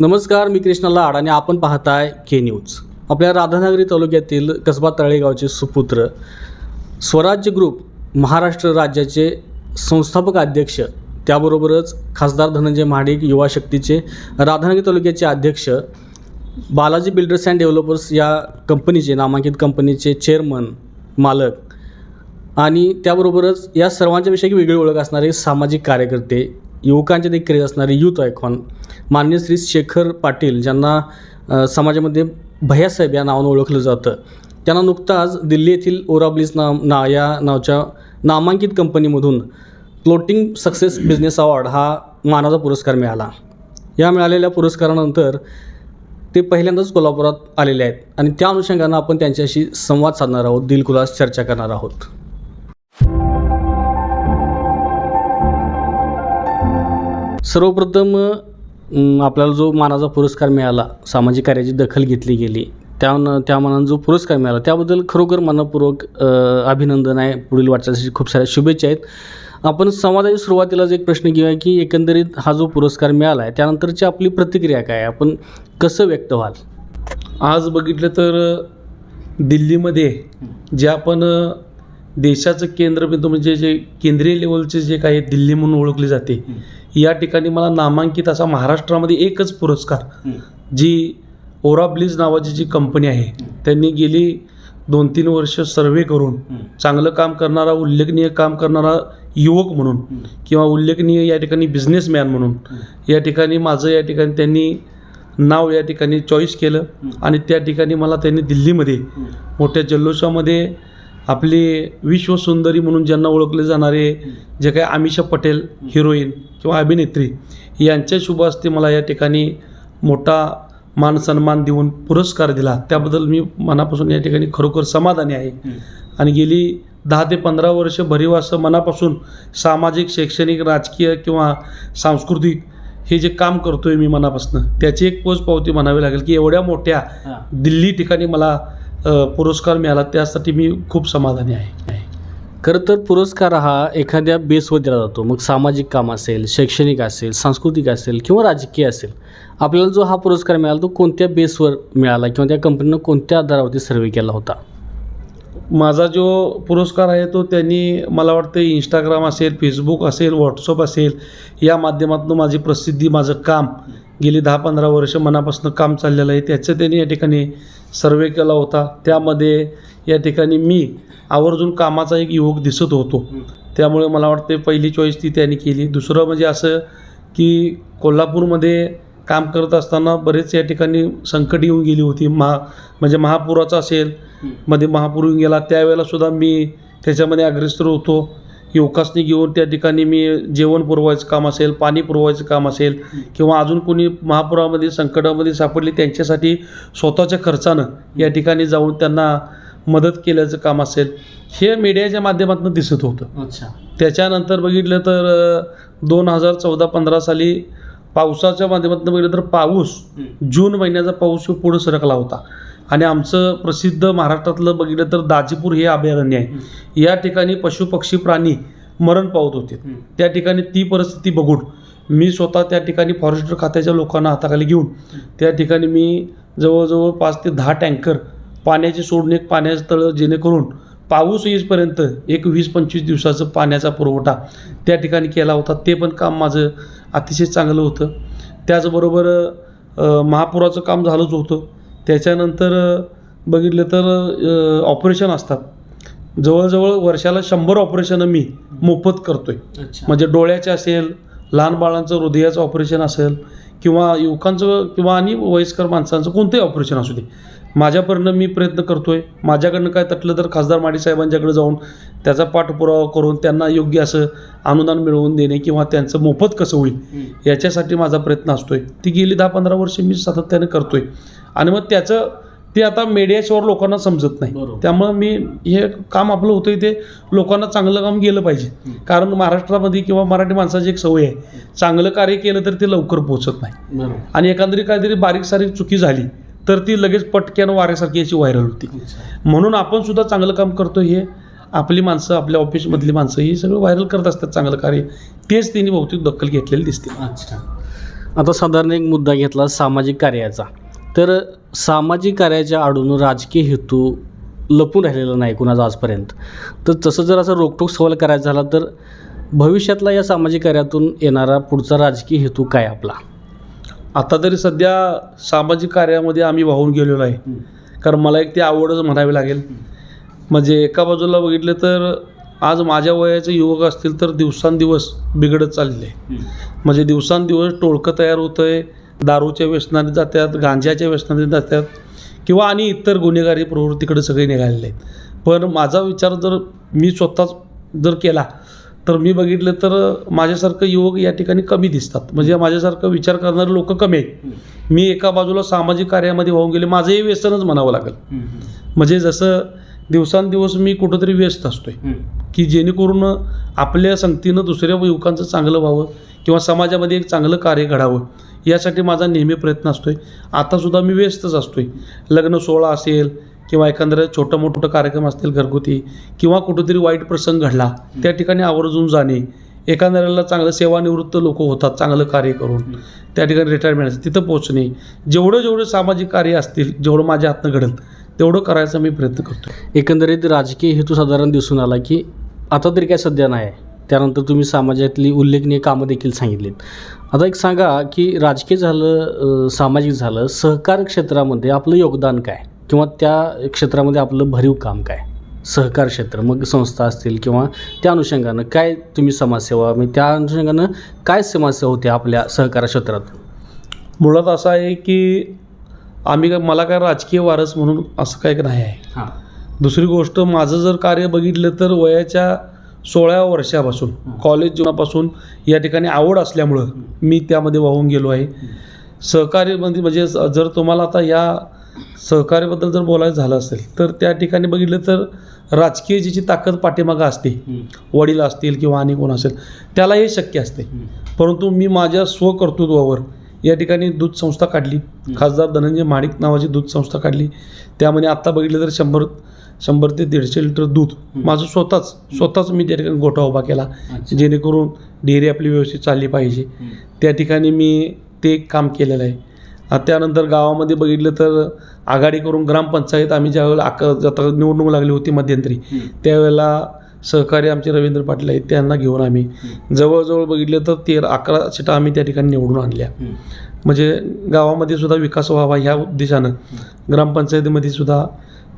नमस्कार मी कृष्णा लाड आणि आपण पाहताय के न्यूज आपल्या राधानगरी तालुक्यातील कसबा तळेगावचे सुपुत्र स्वराज्य ग्रुप महाराष्ट्र राज्याचे संस्थापक अध्यक्ष त्याबरोबरच खासदार धनंजय महाडिक युवा शक्तीचे राधानगरी तालुक्याचे अध्यक्ष बालाजी बिल्डर्स अँड डेव्हलपर्स या कंपनीचे नामांकित कंपनीचे चेअरमन मालक आणि त्याबरोबरच या सर्वांच्याविषयी वेगळी ओळख असणारे सामाजिक कार्यकर्ते युवकांचे देखील असणारे युथ आयकॉन मान्य श्री शेखर पाटील ज्यांना समाजामध्ये भैयासाहेब या नावानं ओळखलं जातं. त्यांना नुकताच दिल्ली येथील ओराब्लिस ना ना या नावच्या नामांकित कंपनीमधून फ्लोटिंग सक्सेस बिझनेस अवॉर्ड हा मानाचा पुरस्कार मिळाला. या मिळालेल्या पुरस्कारानंतर ते पहिल्यांदाच कोल्हापुरात आलेले आहेत आणि त्या अनुषंगानं आपण त्यांच्याशी संवाद साधणार आहोत. दिलखुलास चर्चा करणार आहोत. सर्वप्रथम आपल्याला जो मानाचा पुरस्कार मिळाला सामाजिक कार्याची दखल घेतली गेली त्या त्या मानानं जो पुरस्कार मिळाला त्याबद्दल खरोखर मनपूर्वक अभिनंदन आहे. पुढील वाटचालीसाठी खूप साऱ्या शुभेच्छा आहेत. आपण संवादाच्या सुरुवातीलाच एक प्रश्न घेऊया की एकंदरीत हा जो पुरस्कार मिळाला आहे त्यानंतरची आपली प्रतिक्रिया काय? आपण कसं व्यक्त व्हाल? आज बघितलं तर दिल्लीमध्ये जे आपण देशाचं केंद्रबिंदू म्हणजे जे केंद्रीय लेवलचे जे काही दिल्ली म्हणून ओळखले जाते या ठिकाणी मला नामांकित असा महाराष्ट्रामध्ये एकच पुरस्कार जी ओराब्लिज नावाची जी कंपनी आहे त्यांनी गेली दोन तीन वर्ष सर्वे करून चांगलं काम करणारा उल्लेखनीय काम करणारा युवक म्हणून किंवा उल्लेखनीय या ठिकाणी बिझनेसमॅन म्हणून या ठिकाणी माझं या ठिकाणी त्यांनी नाव या ठिकाणी चॉईस केलं आणि त्या ठिकाणी मला त्यांनी दिल्लीमध्ये मोठ्या जल्लोषामध्ये आपली विश्वसुंदरी म्हणून ज्यांना ओळखले जाणारे जे काही आमिषा पटेल हिरोईन किंवा अभिनेत्री यांच्या शुभ हस्ते मला या ठिकाणी मोठा मान सन्मान देऊन पुरस्कार दिला. त्याबद्दल मी मनापासून या ठिकाणी खरोखर समाधानी आहे. आणि गेली दहा ते पंधरा वर्ष भरीव असं मनापासून सामाजिक शैक्षणिक राजकीय किंवा सांस्कृतिक हे जे काम करतोय मी मनापासून त्याची एक पोचपावती म्हणावी लागेल की एवढ्या मोठ्या दिल्ली ठिकाणी मला पुरस्कार मिळाला त्यासाठी मी खूप समाधानी आहे. खरं तर पुरस्कार हा एखाद्या बेसवर दिला जातो. मग सामाजिक काम असेल शैक्षणिक असेल सांस्कृतिक असेल किंवा राजकीय असेल आपल्याला जो हा पुरस्कार मिळाला तो कोणत्या बेसवर मिळाला किंवा त्या कंपनीनं कोणत्या आधारावरती सर्वे केला होता? माझा जो पुरस्कार आहे तो त्यांनी मला वाटतं इंस्टाग्राम असेल फेसबुक असेल व्हॉट्सअप असेल या माध्यमातून माझी प्रसिद्धी माझं काम गेली दहा पंधरा वर्ष मनापासून काम चाललेलं आहे. त्याचं त्यांनी या ठिकाणी सर्वे केला होता. त्यामध्ये या ठिकाणी मी आवर्जून कामाचा एक युवक दिसत होतो. त्यामुळे मला वाटते पहिली चॉईस ती त्यांनी केली. दुसरं म्हणजे असं की कोल्हापूरमध्ये काम करत असताना बरेच या ठिकाणी संकट येऊन गेली होती. महा म्हणजे महापुराचा असेल मध्ये महापूर येऊन गेला. त्यावेळेला सुद्धा मी त्याच्यामध्ये अग्रेसर होतो. युवकासनी घेऊन त्या ठिकाणी मी जेवण पुरवायचं काम असेल पाणी पुरवायचं काम असेल किंवा अजून कोणी महापुरामध्ये संकटामध्ये सापडली त्यांच्यासाठी स्वतःच्या खर्चानं या ठिकाणी जाऊन त्यांना मदत केल्याचं काम असेल हे मीडियाच्या माध्यमातून दिसत होतं. अच्छा. त्याच्यानंतर बघितलं तर दोन हजार चौदा पंधरा साली पावसाच्या माध्यमातून बघितलं तर पाऊस जून महिन्याचा पाऊस पुढं सरकला होता. आणि आमचं प्रसिद्ध महाराष्ट्रातलं बघितलं तर दाजीपूर हे अभयारण्य आहे. या ठिकाणी पशुपक्षी प्राणी मरण पावत होते. त्या ठिकाणी ती परिस्थिती बघून मी स्वतः त्या ठिकाणी फॉरेस्टर खात्याच्या लोकांना हाताखाली घेऊन त्या ठिकाणी मी जवळजवळ पाच ते दहा टँकर पाण्याची सोडणे पाण्याचं तळं जेणेकरून पाऊस येईपर्यंत एक वीस पंचवीस दिवसाचं पाण्याचा पुरवठा त्या ठिकाणी केला होता. ते पण काम माझं अतिशय चांगलं होतं. त्याचबरोबर महापुराचं काम झालंच होतं. त्याच्यानंतर बघितलं तर ऑपरेशन असतात. जवळजवळ वर्षाला शंभर ऑपरेशनं मी मोफत करतो आहे म्हणजे डोळ्याचे असेल लहान बाळांचं हृदयाचं ऑपरेशन असेल किंवा युवकांचं किंवा आणि वयस्कर माणसांचं कोणतंही ऑपरेशन असू दे. माझ्यापर्यंत मी प्रयत्न करतो आहे माझ्याकडनं काय तटलं तर खासदार माडी साहेबांच्याकडे जाऊन त्याचा पाठपुरावा करून त्यांना योग्य असं अनुदान मिळवून देणे किंवा त्यांचं मोफत कसं होईल याच्यासाठी माझा प्रयत्न असतो आहे ती गेली दहा पंधरा वर्ष मी सातत्याने करतो आहे आणि मग त्याचं ते आता मीडियाच्यावर लोकांना समजत नाही. त्यामुळं मी हे काम आपलं होतं ते लोकांना चांगलं काम गेलं पाहिजे. कारण महाराष्ट्रामध्ये किंवा मराठी माणसाची एक सवय आहे. चांगलं कार्य केलं तर ते लवकर पोहोचत नाही. आणि एखादी काहीतरी बारीक सारीक चुकी झाली तर ती लगेच पटक्यानं वाऱ्यासारखी याची व्हायरल होती. म्हणून आपण सुद्धा चांगलं काम करतो हे. आपली माणसं आपल्या ऑफिसमधली माणसं ही सगळं व्हायरल करत असतात चांगलं कार्य. तेच त्यांनी बहुतेक दखल घेतलेली दिसते. अच्छा. आता साधारण एक मुद्दा घेतला सामाजिक कार्याचा. तर सामाजिक कार्याच्या आडून राजकीय हेतू लपून राहिलेला नाही कुणाचा आजपर्यंत. तर तसं जर असं रोकटोक सवाल करायचा झाला तर भविष्यातला या सामाजिक कार्यातून येणारा पुढचा राजकीय हेतू काय आपला? आता तरी सध्या सामाजिक कार्यामध्ये आम्ही वाहून गेलेलो आहे. कारण मला एक ती आवडच म्हणावी लागेल. म्हणजे एका बाजूला बघितलं तर आज माझ्या वयाचे युवक असतील तर दिवसांदिवस बिघडत चालले. आहे म्हणजे दिवसांदिवस टोळकं तयार होतं आहे दारूच्या व्यसनाने जातात गांजाच्या व्यसनाने जातात किंवा आणि इतर गुन्हेगारी प्रवृत्तीकडे सगळे निघालेले आहेत. पण माझा विचार जर मी स्वतःच जर केला तर मी बघितलं तर माझ्यासारखं युवक या ठिकाणी कमी दिसतात. म्हणजे माझ्यासारखं विचार करणारे लोक कमी आहेत. मी एका बाजूला सामाजिक कार्यामध्ये वाहून गेले माझंही व्यसनच म्हणावं लागेल. म्हणजे जसं दिवसांदिवस मी कुठंतरी व्यस्त असतोय. की जेणेकरून आपल्या संगतीनं दुसऱ्या युवकांचं चांगलं व्हावं किंवा समाजामध्ये एक चांगलं कार्य घडावं यासाठी माझा नेहमी प्रयत्न असतो आहे आतासुद्धा मी व्यस्तच असतो आहे लग्न सोहळा असेल किंवा एखादं छोटं मोठं कार्यक्रम असतील घरगुती किंवा कुठंतरी वाईट प्रसंग घडला त्या ठिकाणी आवर्जून जाणे. एखाद्याला चांगलं सेवानिवृत्त लोक होतात चांगलं कार्य करून त्या ठिकाणी रिटायरमेंट असते तिथं पोहोचणे. जेवढं जेवढं सामाजिक कार्य असतील जेवढं माझ्या हातनं घडेल तेवढं करायचा मी प्रयत्न करतो. एकंदरीत राजकीय हेतू साधारण दिसून आला की आता तरी काय सध्या नाही. आहे त्यानंतर तुम्ही समाजातली उल्लेखनीय कामं देखील सांगितलीत. आता एक सांगा की राजकीय झालं सामाजिक झालं सहकार क्षेत्रामध्ये आपलं योगदान काय? किंवा त्या क्षेत्रामध्ये आपलं भरीव काम काय? सहकार क्षेत्र मग संस्था असतील किंवा त्या अनुषंगानं काय तुम्ही समाजसेवा म्हणजे त्या अनुषंगानं काय समाजसेवा होत्या आपल्या सहकार क्षेत्रात? मुळात असं आहे की आम्ही काय मला काय राजकीय वारस म्हणून असं काही नाही आहे. हां. दुसरी गोष्ट माझं जर कार्य बघितलं तर वयाच्या सोळाव्या वर्षापासून कॉलेज जीवनापासून या ठिकाणी आवड असल्यामुळं मी त्यामध्ये वाहून गेलो आहे. सहकार्यमध्ये म्हणजे जर तुम्हाला आता या सहकार्याबद्दल जर बोलायचं झालं असेल तर त्या ठिकाणी बघितलं तर राजकीय जिची ताकद पाठीमागं असते वडील असतील किंवा आणि कोण असेल त्याला हे शक्य असते. परंतु मी माझ्या स्वकर्तृत्वावर या ठिकाणी दूध संस्था काढली. खासदार धनंजय महाडिक नावाची दूध संस्था काढली. त्यामध्ये आत्ता बघितलं तर शंभर शंभर ते दीडशे लिटर दूध माझं स्वतःच स्वतःच मी त्या ठिकाणी गोठा उभा केला. जेणेकरून डेअरी आपली व्यवस्थित चालली पाहिजे. त्या ठिकाणी मी ते काम केलेलं आहे. त्यानंतर गावामध्ये बघितलं तर आघाडी करून ग्रामपंचायत आम्ही ज्यावेळेला आक आता निवडणूक लागली होती मध्यंतरी त्यावेळेला सहकारी आमचे रवींद्र पाटील आहेत त्यांना घेऊन आम्ही जवळजवळ बघितलं तर तेरा अकरा सीटा आम्ही त्या ठिकाणी निवडून आणल्या. म्हणजे गावामध्ये सुद्धा विकास व्हावा ह्या उद्देशानं ग्रामपंचायतीमध्ये सुद्धा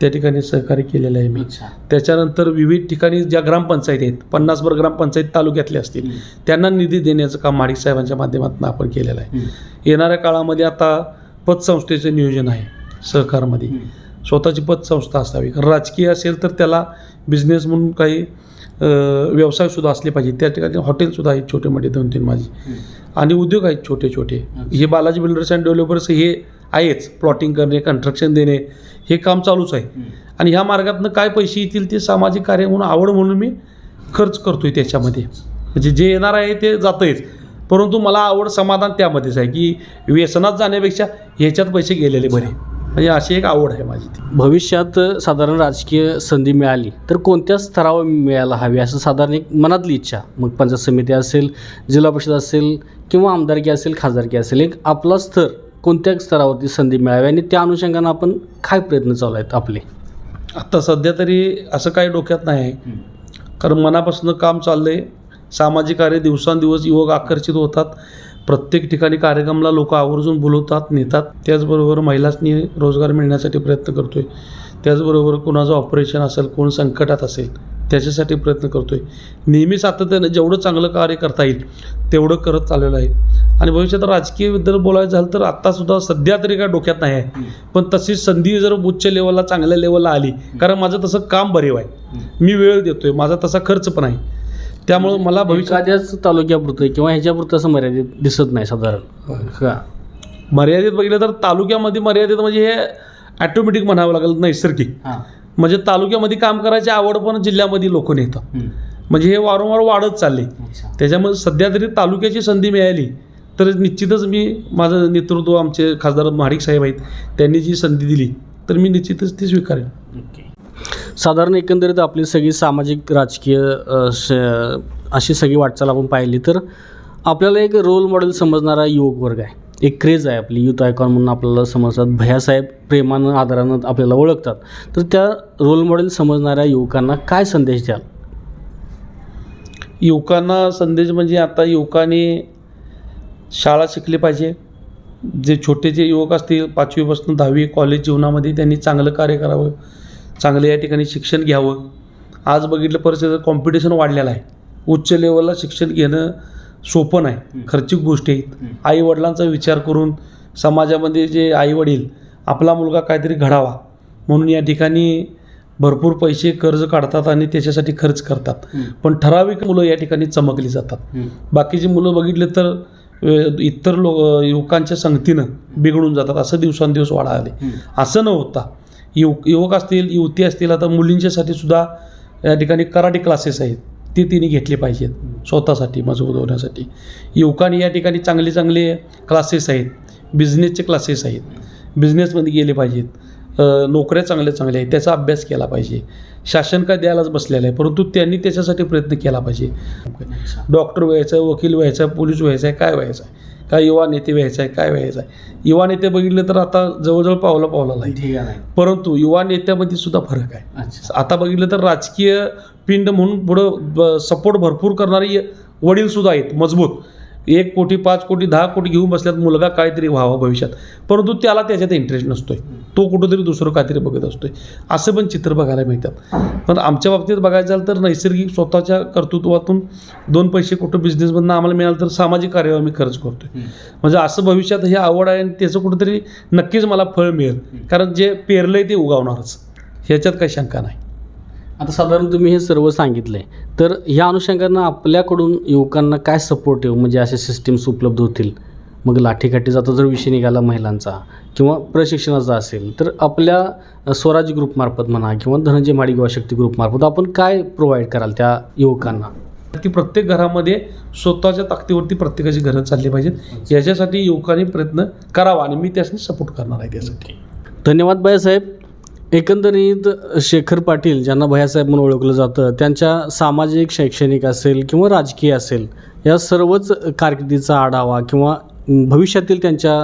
त्या ठिकाणी सहकार्य केलेलं आहे मी. त्याच्यानंतर विविध ठिकाणी ज्या ग्रामपंचायती आहेत पन्नासभर ग्रामपंचायत तालुक्यातले असतील त्यांना निधी देण्याचं काम माडिक साहेबांच्या माध्यमातून आपण केलेलं आहे. येणाऱ्या काळामध्ये आता पतसंस्थेचं नियोजन आहे सहकारमध्ये. स्वतःची पतसंस्था असावी. राजकीय असेल तर त्याला बिझनेस म्हणून काही व्यवसायसुद्धा असले पाहिजे. त्या ठिकाणी हॉटेलसुद्धा आहेत छोटे मोठे दोन तीन माझी. आणि उद्योग आहेत छोटे छोटे. हे बालाजी बिल्डर्स अँड डेव्हलपर्स हे आहेच. प्लॉटिंग करणे कन्स्ट्रक्शन देणे हे काम चालूच आहे. आणि ह्या मार्गातनं काय पैसे येतील ते सामाजिक कार्य म्हणून आवड म्हणून मी खर्च करतोय त्याच्यामध्ये. म्हणजे जे येणार आहे ते जातंयच. परंतु मला आवड समाधान त्यामध्येच आहे की व्यसनात जाण्यापेक्षा ह्याच्यात पैसे गेलेले बरे. म्हणजे अशी एक आवड आहे माझी ती. भविष्यात साधारण राजकीय संधी मिळाली तर कोणत्या स्तरावर मिळायला हवी असं साधारण एक मनातली इच्छा? मग पंचायत समिती असेल जिल्हा परिषद असेल किंवा आमदारकी असेल खासदारकी असेल एक आपला स्तर कोणत्या स्तरावरती संधी मिळावी आणि त्या अनुषंगानं आपण काय प्रयत्न चालू आहेत आपले? आत्ता सध्या तरी असं काही डोक्यात नाही. आहे कारण मनापासून काम चाललंय. सामाजिक कार्य दिवसांदिवस युवक आकर्षित होतात. प्रत्येक ठिकाणी कार्यक्रमाला लोक आवर्जून बोलवतात नेतात. त्याचबरोबर महिलांनी रोजगार मिळण्यासाठी प्रयत्न करतोय. त्याचबरोबर कोणाचं ऑपरेशन असेल कोण संकटात असेल त्याच्यासाठी प्रयत्न करतोय. नेहमी सातत्यानं जेवढं चांगलं कार्य करता येईल तेवढं करत चाललेलं आहे. आणि भविष्यात राजकीयबद्दल बोलायचं झालं तर आत्तासुद्धा सध्या तरी काय डोक्यात नाही आहे. पण तशीच संधी जर उच्च लेवलला चांगल्या लेवलला आली कारण माझं तसं काम बरेव आहे मी वेळ देतोय माझा तसा खर्च पण आहे. त्यामुळं मला भविष्यात एखाद्याच तालुक्यापुरतं किंवा ह्याच्यापुरतं असं मर्यादित दिसत नाही साधारण. का? मर्यादित बघितलं तर तालुक्यामध्ये मर्यादित म्हणजे हे ॲटोमॅटिक म्हणावं लागेल नैसर्गिक. हां. म्हणजे तालुक्यामध्ये काम करायची आवड पण जिल्ह्यामध्ये लोक नेतात म्हणजे हे वारंवार वाढत चालले अच्छा. त्याच्यामुळे सध्या तरी तालुक्याची संधी मिळाली तर निश्चितच मी माझं नेतृत्व आमचे खासदार महाडिक साहेब आहेत त्यांनी जी संधी दिली तर मी निश्चितच ती स्वीकारेन. ओके. साधारण एकंदरीत आपली सगळी सामाजिक राजकीय श अशी सगळी वाटचाल आपण पाहिली तर आपल्याला एक रोल मॉडेल समजणारा युवक वर्ग आहे. एक क्रेज आहे आपली युथ आयकॉन म्हणून आपल्याला समजतात. भैयासाहेब प्रेमानं आदरानं आपल्याला ओळखतात. तर त्या रोल मॉडेल समजणाऱ्या युवकांना काय संदेश द्याल? युवकांना संदेश म्हणजे आता युवकांनी शाळा शिकली पाहिजे. जे छोटे जे युवक असतील पाचवीपासून दहावी कॉलेज जीवनामध्ये त्यांनी चांगलं कार्य करावं. चांगलं या ठिकाणी शिक्षण घ्यावं. आज बघितलं परिस्थिती कॉम्पिटिशन वाढलेलं आहे. उच्च लेवलला शिक्षण घेणं सोपं नाही. खर्चिक गोष्टी आहेत. आई वडिलांचा विचार करून समाजामध्ये जे आई वडील आपला मुलगा काहीतरी घडावा म्हणून या ठिकाणी भरपूर पैसे कर्ज काढतात आणि त्याच्यासाठी खर्च करतात. पण ठराविक मुलं या ठिकाणी चमकली जातात. बाकीची मुलं बघितले तर इतर लोक युवकांच्या संगतीनं बिघडून जातात. असं दिवसांदिवस वाढाले असं न होता युवक युवक असतील युवती असतील आता मुलींच्यासाठी सुद्धा या ठिकाणी कराटे क्लासेस आहेत. ते तिने घेतले पाहिजेत स्वतःसाठी मजबूत होण्यासाठी. युवकांनी या ठिकाणी चांगले चांगले क्लासेस आहेत. बिझनेसचे क्लासेस आहेत. बिझनेसमध्ये गेले पाहिजेत. नोकऱ्या चांगल्या चांगल्या आहेत. त्याचा अभ्यास केला पाहिजे. शासन काय द्यायलाच बसलेलं आहे. परंतु त्यांनी त्याच्यासाठी प्रयत्न केला पाहिजे. डॉक्टर व्हायचं वकील व्हायचं पोलीस व्हायचं आहे काय व्हायचं? आहे काय युवा नेते व्हायचं आहे काय व्हायचं आहे? युवा नेते बघितले तर आता जवळजवळ पावला पावला आहे ठीक आहे. परंतु युवा नेत्यामध्ये सुद्धा फरक आहे. आता बघितलं तर राजकीय पिंड म्हणून पुढं सपोर्ट भरपूर करणारी वडीलसुद्धा आहेत मजबूत. एक कोटी पाच कोटी दहा कोटी घेऊन बसल्यात मुलगा काहीतरी व्हावा भविष्यात. परंतु त्याला त्याच्यात इंटरेस्ट नसतोय. तो कुठंतरी दुसरं काहीतरी बघत असतोय. असं पण चित्र बघायला मिळतात. पण आमच्या बाबतीत बघायचं झालं तर नैसर्गिक स्वतःच्या कर्तृत्वातून दोन पैसे कुठं बिझनेसमधनं आम्हाला मिळालं तर सामाजिक कार्यावर आम्ही खर्च करतोय. म्हणजे असं भविष्यात हे आवड आहे आणि त्याचं कुठंतरी नक्कीच मला फळ मिळेल. कारण जे पेरलंय ते उगावणारच. ह्याच्यात काही शंका नाही. आता साधारण तुम्ही हे सर्व सांगितलं आहे तर ह्या अनुषंगानं आपल्याकडून युवकांना काय सपोर्टिव्ह म्हणजे असे सिस्टीम्स उपलब्ध होतील? मग लाठीकाठीचा आता जर विषय निघाला महिलांचा किंवा प्रशिक्षणाचा असेल तर आपल्या स्वराज ग्रुपमार्फत म्हणा किंवा धनंजय माडी शक्ती ग्रुपमार्फत आपण काय प्रोव्हाइड कराल त्या युवकांना? की प्रत्येक घरामध्ये स्वतःच्या ताकदीवरती प्रत्येकाची घरं चालली पाहिजेत. याच्यासाठी युवकांनी प्रयत्न करावा आणि मी त्यासाठी सपोर्ट करणार आहे त्यासाठी. धन्यवाद भैयासाहेब एकंदरीत शेखर पाटील ज्यांना भैयासाहेब म्हणून ओळखलं जातं त्यांच्या सामाजिक शैक्षणिक असेल किंवा राजकीय असेल या सर्वच कारकिर्दीचा आढावा किंवा भविष्यातील त्यांच्या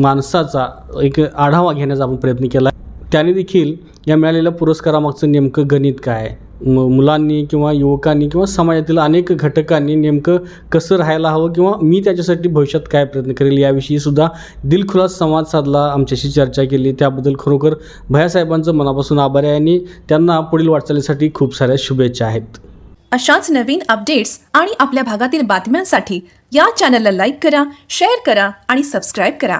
माणसाचा एक आढावा घेण्याचा आपण प्रयत्न केला. त्याने देखील या मिळालेल्या पुरस्कारामागचं नेमकं गणित काय मु- मुलांनी किंवा युवकांनी किंवा समाजातील अनेक घटकांनी नेमकं कसं राहायला हवं किंवा मी त्याच्यासाठी भविष्यात काय प्रयत्न करेल याविषयी सुद्धा दिलखुलास संवाद साधला आमच्याशी चर्चा केली. त्याबद्दल खरोखर भैयासाहेबांचं मनापासून आभार आहे आणि त्यांना पुढील वाटचालीसाठी खूप साऱ्या शुभेच्छा आहेत. अशाच नवीन अपडेट्स आणि आपल्या भागातील बातम्यांसाठी या चॅनलला लाईक करा शेअर करा आणि सबस्क्राईब करा.